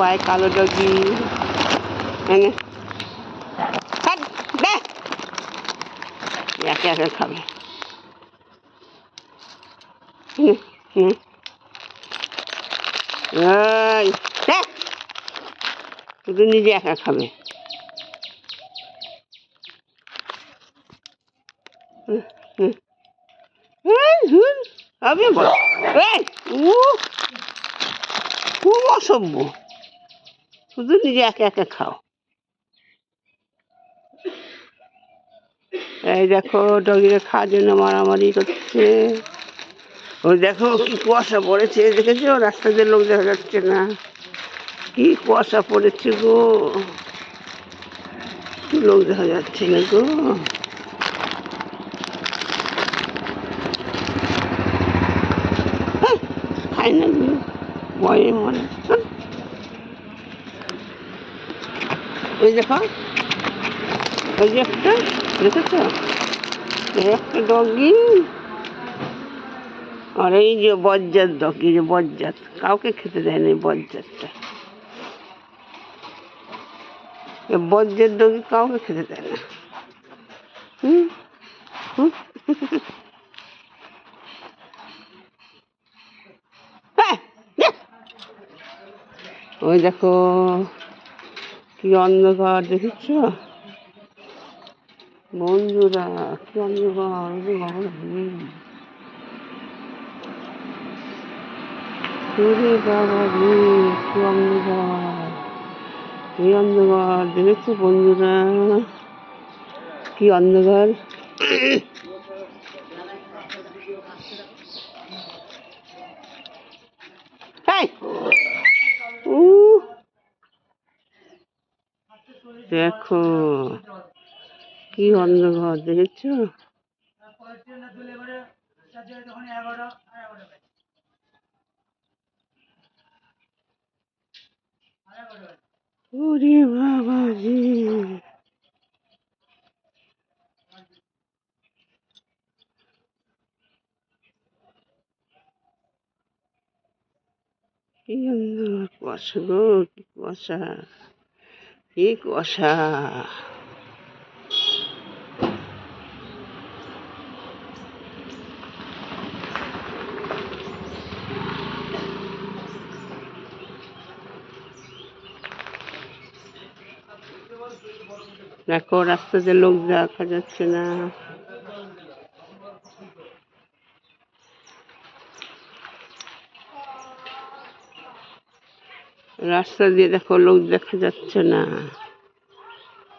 পায়, কালো ডগি। দে। একে একে খাবে। শুধু নিজে একা খাবে। আমি বল। উ খুব অসভ্য। শুধু নিজে একা একা খাও। এই দেখো ডগিরে খাওয়ার জন্য মারামারি করছে। ও দেখো কি কুয়াশা পড়েছে দেখেছ? দিয়ে লোক দেখা যাচ্ছে না। কি কুয়াশা পড়েছে গো। লোক দেখা যাচ্ছে না গো। হ্যাঁ, না গো ভয়ে মরে। ওই দেখো। ওই যে একটা ডগি আর এই যে বজ্জাত ডগি যে বজ্জাত। কাউকে খেতে দেয় না বজ্জাতটা। বজ্জাত ডগি কাউকে খেতে দেয় না। হুম? হুম? হ্যাঁ, ওই দেখো। কি অন্ধকার দেখেছ? বন্ধুরা কি অন্ধকার কি অন্ধকার দেখেছ বন্ধুরা? কি অন্ধকার এই! উহ! দেখো কি অন্ধকার দেখেছ? ওরে বাবা রে। কি অন্ধকার কুয়াশা গো কি কুয়াশা। কি কুয়াশা দেখো রাস্তাতে লোক দেখা যাচ্ছে না। রাস্তা দিয়ে দেখো লোক দেখা যাচ্ছে না।